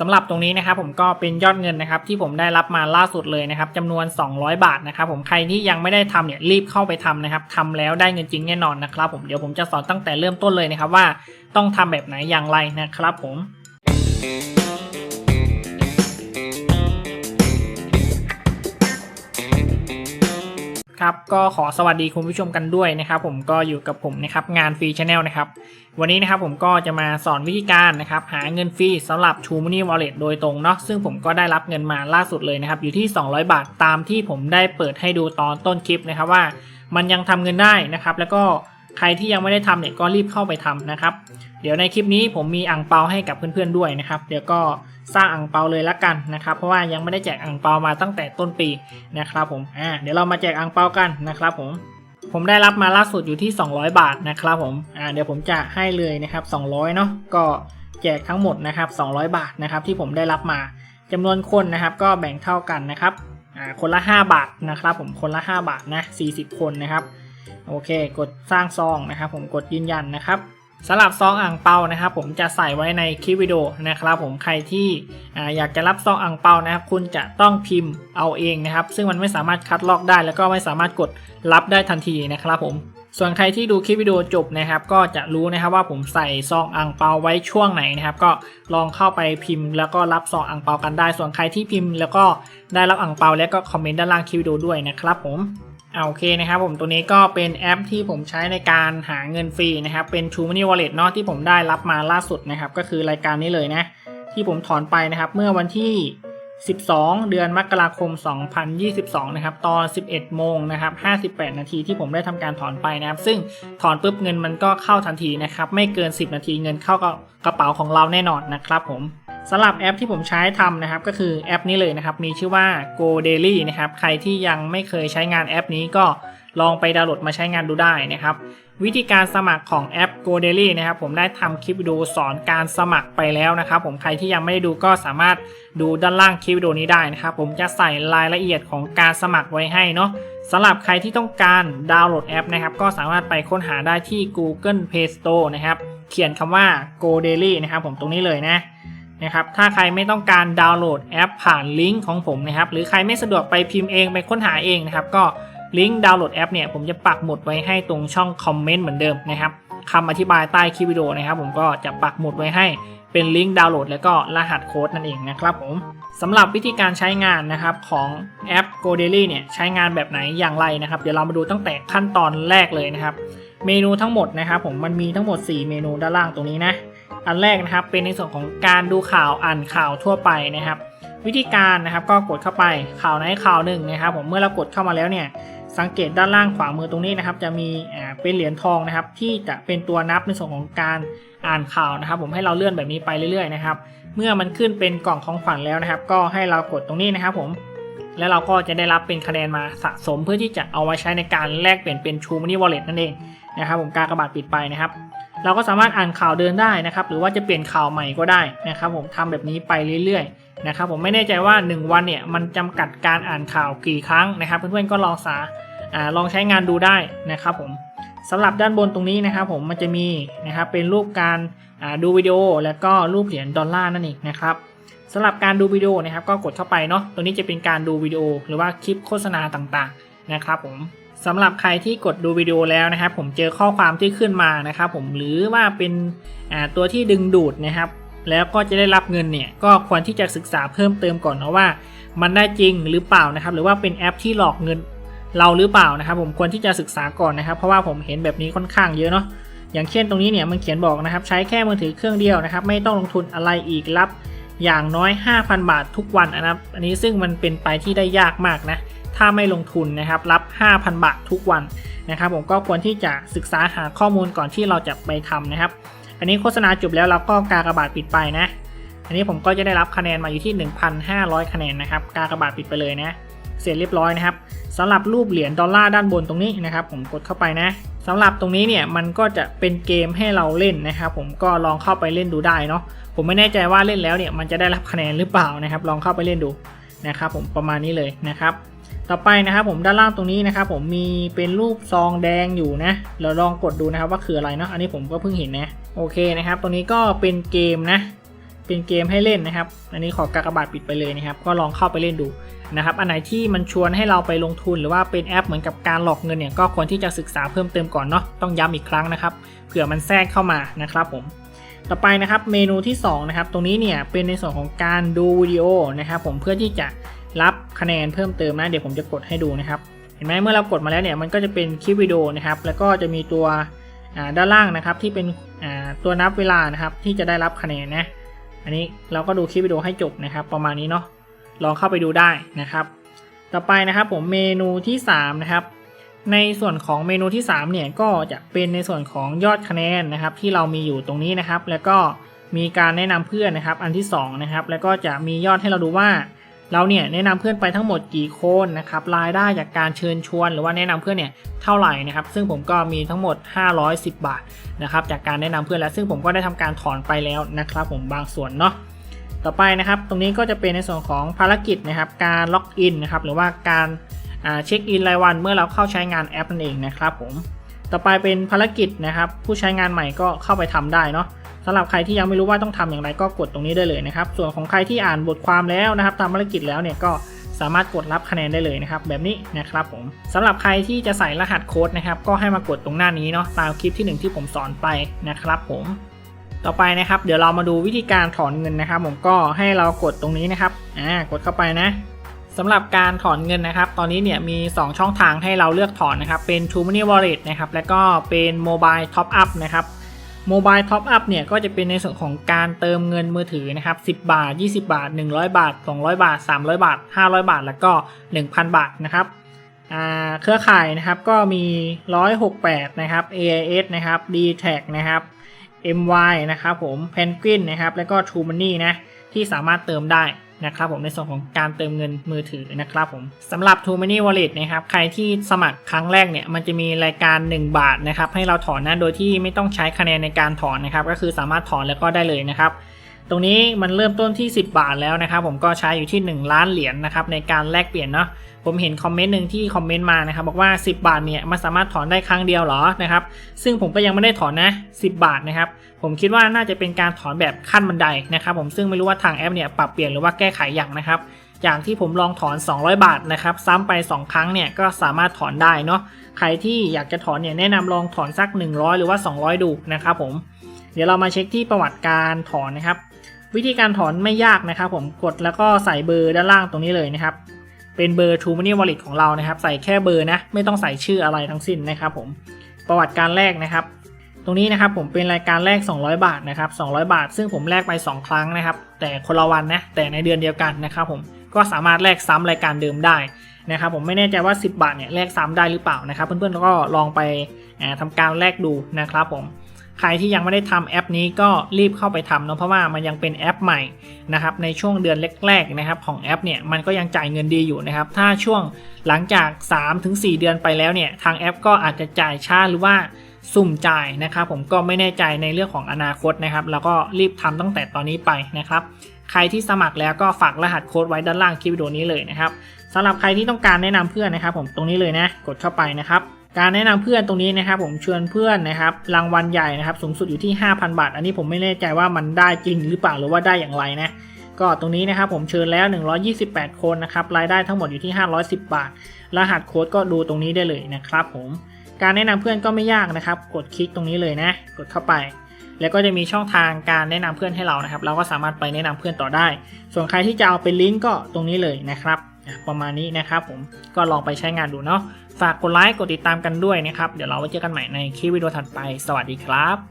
สำหรับตรงนี้นะครับผมก็เป็นยอดเงินนะครับที่ผมได้รับมาล่าสุดเลยนะครับจำนวน 200 บาทนะครับผมใครที่ยังไม่ได้ทำเนี่ยรีบเข้าไปทำนะครับทำแล้วได้เงินจริงแน่นอนนะครับผมเดี๋ยวผมจะสอนตั้งแต่เริ่มต้นเลยนะครับว่าต้องทำแบบไหนอย่างไรนะครับผม ครับก็ขอสวัสดีคุณผู้ชมกันด้วยนะครับ ผมก็อยู่กับผมนะครับงานฟรีชาแนลนะครับวันนี้นะครับผมก็จะมาสอนวิธีการนะครับหาเงินฟรีสำหรับ True Money Wallet โดยตรงเนาะซึ่งผมก็ได้รับเงินมาล่าสุดเลยนะครับอยู่ที่ 200 บาทตามที่ผมได้เปิดให้ดูตอนต้นคลิปนะครับว่า มันยังทำเงินได้นะครับ แล้วก็ใครที่ยังไม่ได้ทำเนี่ยก็รีบเข้าไปทำนะครับ เดี๋ยวในคลิปนี้ผมมีอ่างเปาให้กับเพื่อนๆด้วยนะครับ เดี๋ยวก็ สร้างอ่งเปาเลยละกันนะครับ เพราะว่ายังไม่ได้แจกอ่งเปามาตั้งแต่ต้นปีนะครับผมอ่าเดี๋ยวเรามาแจกอ่งเปากันนะครับผมผมได้รับมาล่าสุดอยู่ที่ 200 บาทนะครับผมอ่าเดี๋ยวผมจะให้เลยนะครับ 200เนาะก็แจกทั้งหมดนะครับ 200 บาทนะครับที่ผมได้รับมาจำนวนคนนะครับก็แบ่งเท่ากันนะครับอ่าคนละ 5 บาทนะครับผมคนละ 5 บาทนะ40 คนนะครับโอเค กดสร้างซองนะครับ ผมกดยืนยันนะครับ สำหรับซองอ่างเปานะครับผมจะใส่ไว้ในคลิปวิดีโอนะครับผมใครที่อยากจะรับซองอ่างเปานะครับคุณจะต้องพิมพ์เอาเองนะครับ ซึ่งมันไม่สามารถคัดลอกได้ แล้วก็ไม่สามารถกดรับได้ทันทีนะครับผมส่วนใครที่ดูคลิปวิดีโอจบนะครับ ก็จะรู้นะครับว่าผมใส่ซองอ่างเปาไว้ช่วงไหนนะครับ ก็ลองเข้าไปพิมพ์ แล้วก็รับซองอ่างเปากันได้ ส่วนใครที่พิมพ์ แล้วก็ได้รับอ่างเปาแล้วก็คอมเมนต์ด้านล่างคลิปวิดีโอด้วยนะครับผม เอาโอเคนะครับผมตัวนี้ก็เป็นแอปที่ผมใช้ในการหาเงินฟรีนะครับ เป็น True Money Wallet เนาะที่ผมได้รับมาล่าสุดนะครับ ก็คือรายการนี้เลยนะ ที่ผมถอนไปนะครับ เมื่อวันที่ 12 เดือนมกราคม 2022 นะครับ ตอน 11 โมงนะครับ 58 นาทีที่ผมได้ทำการถอนไปนะครับ ซึ่งถอนปุ๊บเงินมันก็เข้าทันทีนะครับ ไม่เกิน 10 นาทีเงินเข้ากกระเป๋าของเราแน่นอนนะครับผม สำหรับแอปที่ผมใช้ทำนะครับ ก็คือแอปนี้เลยนะครับ มีชื่อว่า Go Daily นะครับ ใครที่ยังไม่เคยใช้งานแอปนี้ก็ลองไปดาวน์โหลดมาใช้งานดูได้นะครับ วิธีการสมัครของแอป Go Daily นะครับ ผมได้ทำคลิปวิดีโอสอนการสมัครไปแล้วนะครับ ผมใครที่ยังไม่ได้ดูก็สามารถดูด้านล่างคลิปวิดีโอนี้ได้นะครับ ผมจะใส่รายละเอียดของการสมัครไว้ให้เนาะสำหรับใครที่ต้องการดาวน์โหลดแอปนะครับ ก็สามารถไปค้นหาได้ที่ Google Play Store นะครับ เขียนคำว่า Go Daily นะครับ ผมตรงนี้เลยนะ นะครับ ถ้าใครไม่ต้องการดาวน์โหลดแอปผ่านลิงก์ของผมนะครับ หรือใครไม่สะดวกไปพิมพ์เองไปค้นหาเองนะครับ ก็ลิงก์ดาวน์โหลดแอปเนี่ยผมจะปักหมุดไว้ให้ตรงช่องคอมเมนต์เหมือนเดิมนะครับคำอธิบายใต้คลิปวิดีโอนะครับ ผมก็จะปักหมุดไว้ให้เป็นลิงก์ดาวน์โหลดแล้วก็รหัสโค้ดนั่นเองนะครับผมสำหรับวิธีการใช้งานนะครับของแอป Go Daily เนี่ยใช้งานแบบไหนอย่างไรนะครับ เดี๋ยวเรามาดูตั้งแต่ขั้นตอนแรกเลยนะครับ เมนูทั้งหมดนะครับ ผมมันมีทั้งหมด 4 เมนูด้านล่างตรงนี้นะ อันแรกนะครับเป็นในส่วนของการดูข่าวอ่านข่าวทั่วไปนะครับ วิธีการนะครับก็กดเข้าไปข่าวไหนข่าวหนึ่งนะครับผมเมื่อเรากดเข้ามาแล้วเนี่ยสังเกตด้านล่างขวามือตรงนี้นะครับ จะมีเป็นเหรียญทองนะครับ ที่จะเป็นตัวนับในส่วนของการอ่านข่าวนะครับ ผมให้เราเลื่อนแบบนี้ไปเรื่อยๆนะครับเมื่อมันขึ้นเป็นกล่องของขวัญแล้วนะครับ ก็ให้เรากดตรงนี้นะครับผมแล้วเราก็จะได้รับเป็นคะแนนมาสะสมเพื่อที่จะเอาไว้ใช้ในการแลกเปลี่ยนเป็น True Money Wallet นั่นเองนะครับ ผมการกระบาดปิดไปนะครับ เราก็สามารถอ่านข่าวเดินได้นะครับ หรือว่าจะเปลี่ยนข่าวใหม่ก็ได้นะครับ ผมทำแบบนี้ไปเรื่อยๆนะครับ ผมไม่แน่ใจว่า 1 วันเนี่ยมันจำกัดการอ่านข่าวกี่ครั้งนะครับ เพื่อนๆก็ลองสาอาลองใช้งานดูได้นะครับผมสำหรับด้านบนตรงนี้นะครับ ผมมันจะมีนะครับเป็นรูปการอ่าดูวิดีโอ แล้วก็รูปเหรียญดอลลาร์นั่นเองนะครับสำหรับการดูวิดีโอนะครับก็กดเข้าไปเนาะตรงนี้จะเป็นการดูวิดีโอ หรือว่าคลิปโฆษณาต่างๆนะครับผม สำหรับใครที่กดดูวิดีโอแล้วนะครับ ผมเจอข้อความที่ขึ้นมานะครับ ผมหรือว่าเป็นตัวที่ดึงดูดนะครับ แล้วก็จะได้รับเงินเนี่ยก็ควรที่จะศึกษาเพิ่มเติมก่อนนะว่า มันได้จริงหรือเปล่านะครับ หรือว่าเป็นแอปที่หลอกเงินเราหรือเปล่านะครับ ผมควรที่จะศึกษาก่อนนะครับ เพราะว่าผมเห็นแบบนี้ค่อนข้างเยอะเนาะอย่างเช่นตรงนี้เนี่ยมันเขียนบอกนะครับ ใช้แค่มือถือเครื่องเดียวนะครับ ไม่ต้องลงทุนอะไรอีกรับ อย่างน้อย 5,000 บาททุกวันนะครับ อันนี้ซึ่งมันเป็นไปที่ได้ยากมากนะ ถ้าไม่ลงทุนนะครับรับ 5,000 บาททุกวันนะครับ ผมก็ควรที่จะศึกษาหาข้อมูลก่อนที่เราจะไปทำนะครับ อันนี้โฆษณาจบแล้วเราก็การกระบาดปิดไปนะ อันนี้ผมก็จะได้รับคะแนนมาอยู่ที่ 1,500 คะแนนนะครับการกระบาดปิดไปเลยนะ เสร็จเรียบร้อยนะครับสำหรับรูปเหรียญดอลลาร์ด้านบนตรงนี้นะครับ ผมกดเข้าไปนะ สำหรับตรงนี้เนี่ยมันก็จะเป็นเกมให้เราเล่นนะครับผมก็ลองเข้าไปเล่นดูได้เนาะผมไม่แน่ใจว่าเล่นแล้วเนี่ยมันจะได้รับคะแนนหรือเปล่านะครับ ลองเข้าไปเล่นดูนะครับผมประมาณนี้เลยนะครับ ต่อไปนะครับผมด้านล่างตรงนี้นะครับผมมีเป็นรูปซองแดงอยู่นะเราลองกดดูนะครับว่าคืออะไรเนาะอันนี้ผมก็เพิ่งเห็นนะโอเคนะครับตรงนี้ก็เป็นเกมนะ เป็นเกมให้เล่นนะครับ อันนี้ขอกากบาทปิดไปเลยนะครับ ก็ลองเข้าไปเล่นดูนะครับ อันไหนที่มันชวนให้เราไปลงทุนหรือว่าเป็นแอปเหมือนกับการหลอกเงินเนี่ยก็ควรที่จะศึกษาเพิ่มเติมก่อนเนาะ ต้องย้ำอีกครั้งนะครับ เผื่อมันแทรกเข้ามานะครับผม ต่อไปนะครับเมนูที่2นะครับ ตรงนี้เนี่ยเป็นในส่วนของการดูวิดีโอนะครับ ผมเพื่อที่จะรับคะแนนเพิ่มเติมนะ เดี๋ยวผมจะกดให้ดูนะครับ เห็นไหมเมื่อเรากดมาแล้วเนี่ยมันก็จะเป็นคลิปวิดีโอนะครับ แล้วก็จะมีตัวด้านล่างนะครับที่เป็นตัวนับเวลานะครับที่จะได้รับคะแนนนะ อันนี้เราก็ดูคลิปวิดีโอให้จบนะครับ ประมาณนี้เนาะลองเข้าไปดูได้นะครับ ต่อไปนะครับผมเมนูที่ 3 นะครับ ในส่วนของเมนูที่3เนี่ยก็จะเป็นในส่วนของยอดคะแนนนะครับ ที่เรามีอยู่ตรงนี้นะครับ แล้วก็มีการแนะนำเพื่อนนะครับ อันที่2นะครับแล้วก็จะมียอดให้เราดูว่า เราเนี่ยแนะนำเพื่อนไปทั้งหมดกี่คนนะครับรายได้จากการเชิญชวน หรือว่าแนะนำเพื่อนเนี่ยเท่าไหร่นะครับ ซึ่งผมก็มีทั้งหมด 510 บาทนะครับจากการแนะนำเพื่อนแล้วซึ่งผมก็ได้ทำการถอนไปแล้วนะครับ ผมบางส่วนเนาะต่อไปนะครับ ตรงนี้ก็จะเป็นในส่วนของภารกิจนะครับ การล็อกอินนะครับหรือว่าการเช็คอินรายวันเมื่อเราเข้าใช้งานแอปนั่นเองนะครับผมต่อไปเป็นภารกิจนะครับ ผู้ใช้งานใหม่ก็เข้าไปทำได้เนาะ สำหรับใครที่ยังไม่รู้ว่าต้องทำอย่างไรก็กดตรงนี้ได้เลยนะครับ ส่วนของใครที่อ่านบทความแล้วนะครับทำภารกิจแล้วเนี่ยก็สามารถกดรับคะแนนได้เลยนะครับ แบบนี้นะครับผมสำหรับใครที่จะใส่รหัสโค้ดนะครับ ก็ให้มากดตรงหน้านี้เนาะตามคลิปที่หนึ่งที่ผมสอนไปนะครับ ผมต่อไปนะครับ เดี๋ยวเรามาดูวิธีการถอนเงินนะครับ ผมก็ให้เรากดตรงนี้นะครับอ่ากดเข้าไปนะสำหรับการถอนเงินนะครับ ตอนนี้เนี่ยมี 2 ช่องทางให้เราเลือกถอนนะครับ เป็น True Money Wallet นะครับ แล้วก็เป็น Mobile Top Up นะครับ โมบายท็อปอัพเนี่ยก็จะเป็นในส่วนของการเติมเงินมือถือนะครับ 10 บาท 20 บาท 100 บาท 200 บาท 300 บาท 500 บาท แล้วก็ 1,000 บาทนะครับเครือข่ายนะครับก็มี 168 นะครับ AIS นะครับ d t a c นะครับ MY นะครับผม Penguin นะครับ แล้วก็ True Money นะที่สามารถเติมได้ นะครับผมในส่วนของการเติมเงินมือถือนะครับผมสำหรับ t o Many Wallet นะครับใครที่สมัครครั้งแรกเนี่ยมันจะมีรายการ 1 บาทนะครับให้เราถอนนะโดยที่ไม่ต้องใช้คะแนนในการถอนนะครับก็คือสามารถถอนแล้วก็ได้เลยนะครับตรงนี้มันเริ่มต้นที่ 10 บาทแล้วนะครับผมก็ใช้อยู่ที่ 1 ล้านเหรียญนะครับในการแลกเปลี่ยนเนาะ ผมเห็นคอมเมนต์หนึ่งที่คอมเมนต์มานะครับบอกว่า 10 บาทเนี่ยมันสามารถถอนได้ครั้งเดียวเหรอนะครับซึ่งผมก็ยังไม่ได้ถอนนะ 10 บาทนะครับผมคิดว่าน่าจะเป็นการถอนแบบขั้นบันไดนะครับผมซึ่งไม่รู้ว่าทางแอปเนี่ยปรับเปลี่ยนหรือว่าแก้ไขอย่างนะครับอย่างที่ผมลองถอน 200 บาทนะครับซ้ำไป 2 ครั้งเนี่ยก็สามารถถอนได้เนาะใครที่อยากจะถอนเนี่ยแนะนำลองถอนสัก 100 หรือว่า 200 ดูนะครับผมเดี๋ยวเรามาเช็คที่ประวัติการถอนนะครับ วิธีการถอนไม่ยากนะครับ ผมกดแล้วก็ใส่เบอร์ด้านล่างตรงนี้เลยนะครับ เป็นเบอร์ True Money Wallet ของเรานะครับ ใส่แค่เบอร์นะ ไม่ต้องใส่ชื่ออะไรทั้งสิ้นนะครับผม ประวัติการแรกนะครับ ตรงนี้นะครับผมเป็นรายการแรก200 บาทนะครับ 200 บาท ซึ่งผมแลกไป 2 ครั้งนะครับ แต่คนละวันนะ แต่ในเดือนเดียวกันนะครับผม ก็สามารถแลกซ้ำรายการเดิมได้นะครับผมไม่แน่ใจว่า 10 บาทเนี่ยแลกซ้ำได้หรือเปล่านะครับ เพื่อนๆก็ลองไปอ่าทำการแลกดูนะครับผม ใครที่ยังไม่ได้ทำแอปนี้ก็รีบเข้าไปทำเนาะเพราะว่ามันยังเป็นแอปใหม่นะครับในช่วงเดือนแรกๆนะครับของแอปเนี่ยมันก็ยังจ่ายเงินดีอยู่นะครับถ้าช่วงหลังจาก 3-4 เดือนไปแล้วเนี่ยทางแอปก็อาจจะจ่ายช้าหรือว่าสุ่มจ่ายนะครับผมก็ไม่แน่ใจในเรื่องของอนาคตนะครับแล้วก็รีบทำตั้งแต่ตอนนี้ไปนะครับ ใครที่สมัครแล้วก็ฝากรหัสโค้ดไว้ด้านล่างคลิปวิดีโอนี้เลยนะครับ สำหรับใครที่ต้องการแนะนำเพื่อนนะครับ ผมตรงนี้เลยนะกดเข้าไปนะครับการแนะนำเพื่อนตรงนี้นะครับ ผมชวนเพื่อนนะครับ รางวัลใหญ่นะครับ สูงสุดอยู่ที่ 5,000 บาท อันนี้ผมไม่แน่ใจว่ามันได้จริงหรือเปล่าหรือว่าได้อย่างไรนะก็ตรงนี้นะครับผมเชิญแล้ว 128 คนนะครับรายได้ทั้งหมดอยู่ที่ 510 บาท รหัสโค้ดก็ดูตรงนี้ได้เลยนะครับ ผมการแนะนำเพื่อนก็ไม่ยากนะครับ กดคลิกตรงนี้เลยนะ กดเข้าไป แล้วก็จะมีช่องทางการแนะนำเพื่อนให้เรานะครับ เราก็สามารถไปแนะนำเพื่อนต่อได้ ส่วนใครที่จะเอาเป็นลิงก์ก็ตรงนี้เลยนะครับ ประมาณนี้นะครับผมก็ลองไปใช้งานดูเนาะฝากกดไลค์กดติดตามกันด้วยนะครับ เดี๋ยวเราไว้เจอกันใหม่ในคลิปวิดีโอถัดไป สวัสดีครับ